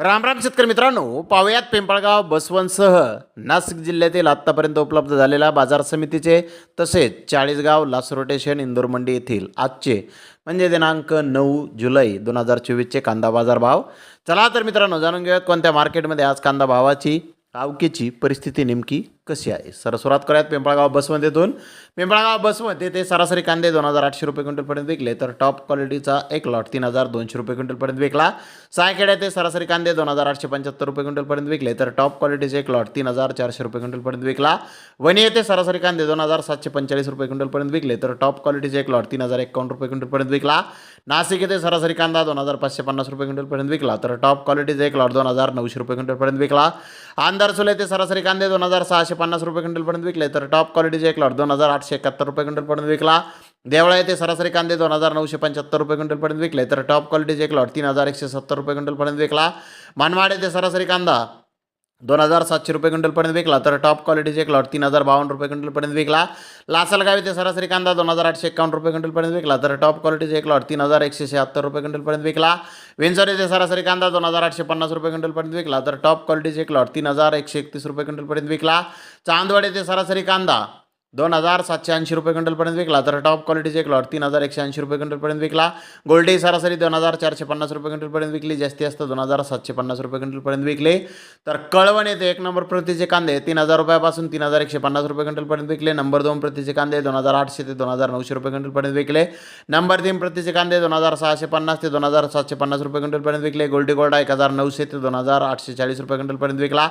राम राम शेतकरी मित्रांनो पावयात पिंपळगाव बसवनसह नाशिक जिल्ह्यातील आत्तापर्यंत उपलब्ध झालेल्या बाजार समितीचे तसेच चाळीसगाव लासरोटेशन इंदोर मंडी येथील आजचे म्हणजे दिनांक नऊ जुलै दोन हजार चोवीसचे कांदा बाजार भाव. चला तर मित्रांनो जाणून घेऊयात कोणत्या मार्केटमध्ये आज कांदा भावाची आवकीची परिस्थिती नेमकी. कशी आहे? सर सुरुवात करूयात पिंपळगाव बसमध्येतून पिंपळगाव बसमध्ये ते सरासरी कांदे दोन हजार आठशे रुपये क्विंटलपर्यंत विकले. तर टॉप क्वालिटीचा एक लॉट तीन हजार दोनशे रुपये क्विंटलपर्यंत विकला. सायखेड्या ते सरासरी कांदे दोन हजार आठशे पंच्याहत्तर रुपये क्विंटलपर्यंत विकले. तर टॉप क्वालिटीचे एक लॉट तीन हजार चारशे रुपये क्विंटलपर्यंत विकला. वणी येथे सरासरी कांदे दोन हजार सातशे पंचेचाळीस रुपये क्विंटलपर्यंत विकले. तर टॉप क्वालिटीचे एक लॉट तीन हजार एकावन्न रुपये क्विंटलपर्यंत विकला. नाशिक येथे सरासरी कांदा दोन हजार पाचशे पन्नास रुपये क्विंटलपर्यंत विकला. तर टॉप क्वालिटीचा एक लॉट दोन हजार नऊशे रुपये क्विंटलपर्यंत विकला. आंधारसुल येथे सरासरी कांदे दोन हजार सहाशे पन्नास रुपये क्विंटलपर्यंत विकले तर टॉप क्वालिटीचे एक लॉट दोन हजार आठशे एकाहत्तर रुपये क्विंटलपर्यंत विकला. देवळा येथे सरासरी कांदे दोन हजार नऊशे पंच्याहत्तर रुपये क्विंटलपर्यंत विकले तर टॉप क्वालिटीचे एक लॉट तीन हजार एकशे सत्तर रुपये क्विंटलपर्यंत विकला. मानवाड येथे सरासरी कांदा दोन हजार सातशे रुपये क्विंटलपर्यंत विकला तर टॉप क्वालिटीचे एक लॉट तीन हजार बावन्न रुपये क्विंटलपर्यंत विकला. लासलगाव येथे सरासरी कांदा दोन हजार आठशे एकावन्न रुपये क्विंटलपर्यंत विकला तर टॉप क्वालिटीचे एक लॉट तीन हजार एकशे शहात्तर रुपये क्विंटलपर्यंत विकला. विंचर येथे सरासरी कांदा दोन हजार आठशे पन्नास रुपये क्विंटलपर्यंत विकला तर टॉप क्वालिटीचे एक लॉट तीन हजार एकशे एकतीस रुपये क्विंटलपर्यंत विकला. चांदवड येथे सरासरी कांदा दोन हजार सातशे ऐंशी रुपये क्विंटलपर्यंत विकला. तर टॉप क्वालिटीचे एक लॉट तीन हजार एकशे ऐंशी रुपये क्विंटलपर्यंत विकला. गोल्डे सरासरी दोन हजार चारशे पन्नास रुपये क्विंटलपर्यंत विकली. जास्ती जास्त दोन हजार सातशे पन्नास रुपये क्विंटलपर्यंत विकले. तर कळवण येते एक नंबर प्रतीचे कांदे तीन हजार रुपयापासून तीन हजार एकशे पन्नास रुपये क्विंटलपर्यंत विकले. नंबर दोन प्रतीचे कांदे दोन हजार आठशे ते दोन हजार नऊशे रुपये क्विंटलपर्यंत विकले. नंबर तीन प्रतीचे कांदे दोन हजार सहाशे पन्नास ते दोन हजार सातशे पन्नास रुपये क्विंटलपर्यंत विकले. गोल्डी गोल्डा एक हजार नऊशे ते दोन हजार आठशे चाळीस रुपये क्विंटलपर्यंत विकला.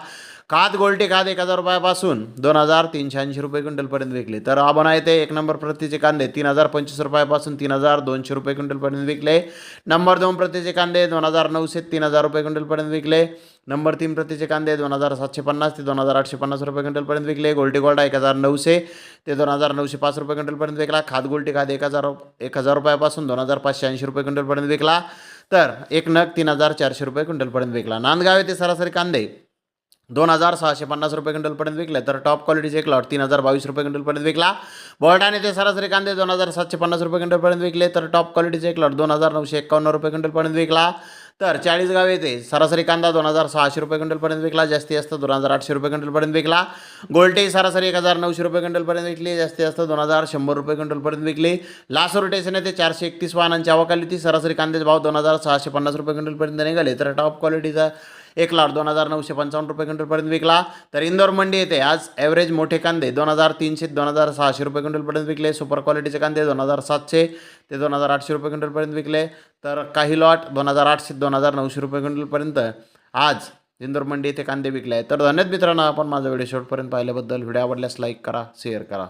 खाद गोल्टी खाद एक हजार रुपयापासून दोन हजार तीनशे ऐंशी रुपये क्विंटलपर्यंत विकले. तर आपण आहे ते एक नंबर प्रतीचे कांदे तीन हजार पंचवीस रुपयापासून तीन हजार दोनशे रुपये क्विंटलपर्यंत विकले. नंबर दोन प्रतीचे कांदे दोन हजार नऊशे तीन हजार रुपये क्विंटलपर्यंत विकले. नंबर तीन प्रतीचे कांदे दोन हजार सातशे पन्नास ते दोन हजार आठशे पन्नास रुपये क्विंटलपर्यंत विकले. गोल्टी गोल्डा एक हजार नऊशे ते दोन हजार नऊशे पाच रुपये क्विंटलपर्यंत विकला. खाद गोल्टी खाद एक हजार एक हजार रुपयापासून दोन हजार पाचशे ऐंशी रुपये क्विंटलपर्यंत विकला. तर एक नग तीन हजार चारशे रुपये क्विंटलपर्यंत विकला. नांदगाव येथे सरासरी कांदे दोन हजार सहाशे पन्नास रुपये क्विंटलपर्यंत विकले. तर टॉप क्वालिटीचे एक लॉट तीन हजार बावीस रुपये क्विंटलपर्यंत विकला. बोर्डाने ते सरासरी कांदे दोन हजार सातशे पन्नास रुपये क्विंटलपर्यंत विकले. तर टॉप क्वालिटीचे एक लॉट दोन हजार नऊशे एकावन्न रुपये क्विंटलपर्यंत विकला. तर चाळीसगाव येथे सरासरी कांदा दोन हजार सहाशे रुपये क्विंटलपर्यंत विकला. जास्तीत जास्त दोन हजार आठशे रुपये क्विंटलपर्यंत विकला. गोल्टे सरासरी एक हजार नऊशे रुपये क्विंटलपर्यंत विकली. जास्तीत जास्त दोन हजार शंभर रुपये क्विंटलपर्यंत विकली. लासो रोटेशन येथे चारशे एकतीस वाहनांची आवक आली ती सरासरी कांद्याचे भाव दोन हजार सहाशे पन्नास रुपये क्विंटलपर्यंत निघाले. तर टॉप क्वालिटीचा एक लाट दोन हजार नऊशे पंचावन्न रुपये क्विंटलपर्यंत विकला. तर इंदोर मंडी येथे आज ॲव्हरेज मोठे कांदे दोन हजार तीनशे दोन हजार सहाशे रुपये क्विंटलपर्यंत विकले. सुपर क्वालिटीचे कांदे दोन हजार सातशे ते दोन हजार आठशे रुपये क्विंटलपर्यंत विकले. तर काही लॉट दोन हजार आठशे दोन हजार नऊशे रुपये क्विंटलपर्यंत आज इंदोर मंडी येथे कांदे विकले आहेत. तर धन्यवाद मित्रांनो आपण माझा व्हिडिओ शेवटपर्यंत पाहिल्याबद्दल. व्हिडिओ आवडल्यास लाईक करा शेअर करा.